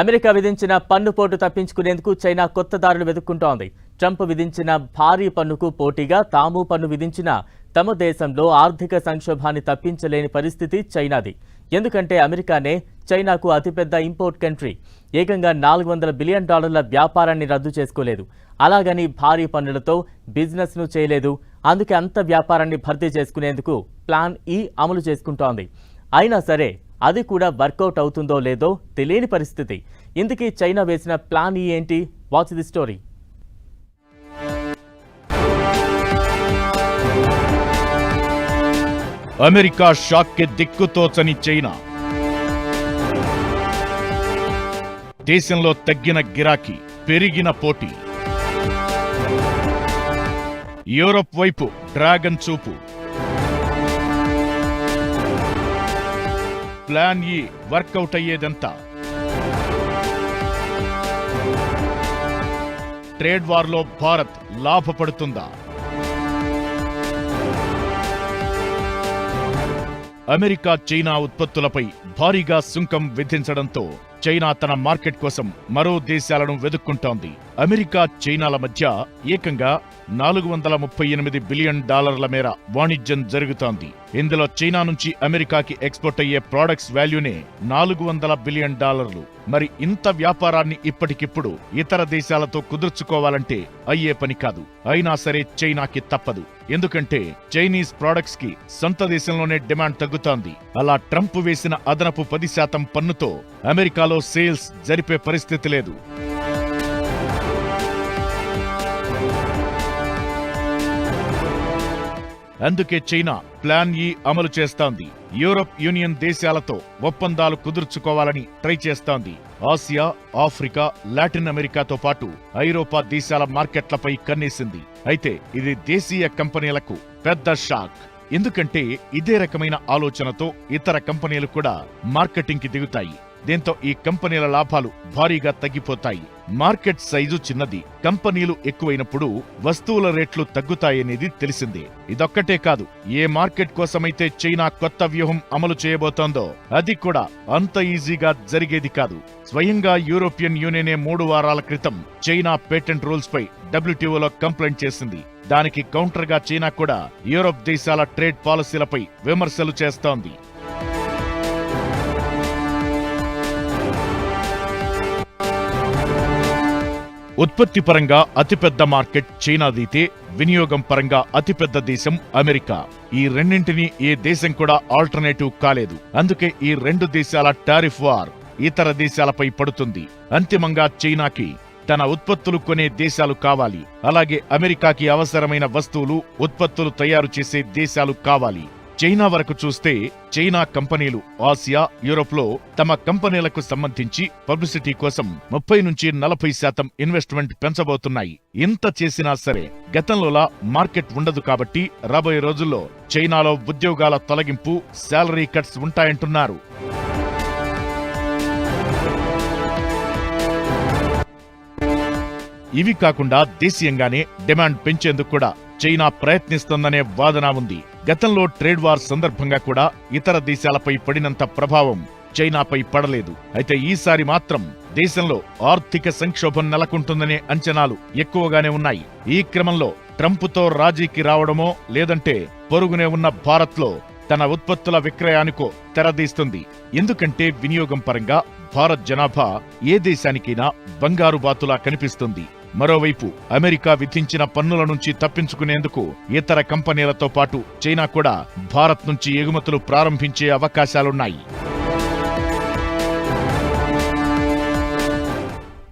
America విధించిన పన్ను పోటు తప్పించుకునేందుకు చైనా కొత్త దారులు వెతుక్కుంటోంది. ట్రంప్ విధించిన భారీ పన్నుకు పోటీగా తాము పన్ను విధించిన తమ దేశంలో ఆర్థిక సంక్షోభాన్ని తప్పించలేని పరిస్థితి చైనాది. ఎందుకంటే అమెరికానే చైనాకు అతిపెద్ద ఇంపోర్ట్ కంట్రీ. ఏకంగా నాలుగు వందల బిలియన్ డాలర్ల వ్యాపారాన్ని రద్దు చేసుకోలేదు. అలాగని భారీ పన్నులతో బిజినెస్ను చేయలేదు. అందుకే అంత వ్యాపారాన్ని భర్తీ చేసుకునేందుకు ప్లాన్ ఈ అమలు చేసుకుంటోంది. అయినా సరే అది కూడా వర్కౌట్ అవుతుందో లేదో తెలియని పరిస్థితి. ఇందుకే చైనా వేసిన ప్లాన్ ఈ ఏంటి? వాచ్ ది స్టోరీ అమెరికా షాక్కి దిక్కుతోచని చైనా. దేశంలో తగ్గిన గిరాకీ పెరిగిన పోటీ. యూరప్ వైపు డ్రాగన్ చూపు. ప్లాన్ ఈ వర్కౌట్ అయ్యేదంతా. ట్రేడ్ వార్లో భారత్ లాభపడుతుందా? అమెరికా చైనా ఉత్పత్తులపై భారీగా సుంకం విధించడంతో చైనా తన మార్కెట్ కోసం మరో దేశాలను వెదుక్కుంటోంది. అమెరికా చైనాల మధ్య ఏకంగా నాలుగు వందల ముప్పై ఎనిమిది బిలియన్ డాలర్ల మేర వాణిజ్యం జరుగుతోంది. ఇందులో చైనా నుంచి అమెరికాకి ఎక్స్పోర్ట్ అయ్యే ప్రొడక్ట్స్ వాల్యూనే నాలుగు వందల బిలియన్ డాలర్లు. మరి ఇంత వ్యాపారాన్ని ఇప్పటికిప్పుడు ఇతర దేశాలతో కుదుర్చుకోవాలంటే అయ్యే పని కాదు. అయినా సరే చైనాకి తప్పదు. ఎందుకంటే చైనీస్ ప్రొడక్ట్స్కి సొంత దేశంలోనే డిమాండ్ తగ్గుతోంది. అలా ట్రంప్ వేసిన అదనపు పది శాతం పన్నుతో అమెరికాలో సేల్స్ జరిపే పరిస్థితి లేదు. అందుకే చైనా ప్లాన్ ఈ అమలు చేస్తోంది. యూరప్ యూనియన్ దేశాలతో ఒప్పందాలు కుదుర్చుకోవాలని ట్రై చేస్తోంది. ఆసియా ఆఫ్రికా లాటిన్ అమెరికాతో పాటు ఐరోపా దేశాల మార్కెట్లపై కన్నేసింది. అయితే ఇది దేశీయ కంపెనీలకు పెద్ద షాక్. ఎందుకంటే ఇదే రకమైన ఆలోచనతో ఇతర కంపెనీలు కూడా మార్కెటింగ్కి దిగుతాయి. దీంతో ఈ కంపెనీల లాభాలు భారీగా తగ్గిపోతాయి. మార్కెట్ సైజు చిన్నది కంపెనీలు ఎక్కువైనప్పుడు వస్తువుల రేట్లు తగ్గుతాయనేది తెలిసిందే. ఇదొక్కటే కాదు ఏ మార్కెట్ కోసమైతే చైనా కొత్త వ్యూహం అమలు చేయబోతోందో అది కూడా అంత ఈజీగా జరిగేది కాదు. స్వయంగా యూరోపియన్ యూనియనే మూడు వారాల క్రితం చైనా పేటెంట్ రూల్స్ పై డబ్ల్యూటీఓలో కంప్లైంట్ చేసింది. దానికి కౌంటర్గా చైనా కూడా యూరోప్ దేశాల ట్రేడ్ పాలసీలపై విమర్శలు చేస్తోంది. ఉత్పత్తి పరంగా అతిపెద్ద మార్కెట్ చైనాదైతే వినియోగం పరంగా అతిపెద్ద దేశం అమెరికా. ఈ రెండింటినీ ఏ దేశం కూడా ఆల్టర్నేటివ్ కాలేదు. అందుకే ఈ రెండు దేశాల టారిఫ్ వార్ ఇతర దేశాలపై పడుతుంది. అంతిమంగా చైనాకి తన ఉత్పత్తులు కొనే దేశాలు కావాలి. అలాగే అమెరికాకి అవసరమైన వస్తువులు ఉత్పత్తులు తయారు చేసే దేశాలు కావాలి. చైనా వరకు చూస్తే చైనా కంపెనీలు ఆసియా యూరోప్లో తమ కంపెనీలకు సంబంధించి పబ్లిసిటీ కోసం ముప్పై నుంచి నలభై శాతం ఇన్వెస్ట్మెంట్ పెంచబోతున్నాయి. ఇంత చేసినా సరే గతంలోలా మార్కెట్ ఉండదు కాబట్టి రాబోయే రోజుల్లో చైనాలో ఉద్యోగాల తొలగింపు శాలరీ కట్స్ ఉంటాయంటున్నారు. ఇవి కాకుండా దేశీయంగానే డిమాండ్ పెంచేందుకు కూడా చైనా ప్రయత్నిస్తోందనే వాదన ఉంది. గతంలో ట్రేడ్ వార్ సందర్భంగా కూడా ఇతర దేశాలపై పడినంత ప్రభావం చైనాపై పడలేదు. అయితే ఈసారి మాత్రం దేశంలో ఆర్థిక సంక్షోభం నెలకొంటుందనే అంచనాలు ఎక్కువగానే ఉన్నాయి. ఈ క్రమంలో ట్రంప్తో రాజీకి రావడమో లేదంటే పొరుగునే ఉన్న భారత్లో తన ఉత్పత్తుల విక్రయానికో తెరదీస్తుంది. ఎందుకంటే వినియోగం పరంగా భారత్ జనాభా ఏ దేశానికైనా బంగారు బాతులా కనిపిస్తుంది. మరోవైపు అమెరికా విధించిన పన్నుల నుంచి తప్పించుకునేందుకు ఇతర కంపెనీలతో పాటు చైనా కూడా భారత్ నుంచి ఎగుమతులు ప్రారంభించే అవకాశాలున్నాయి.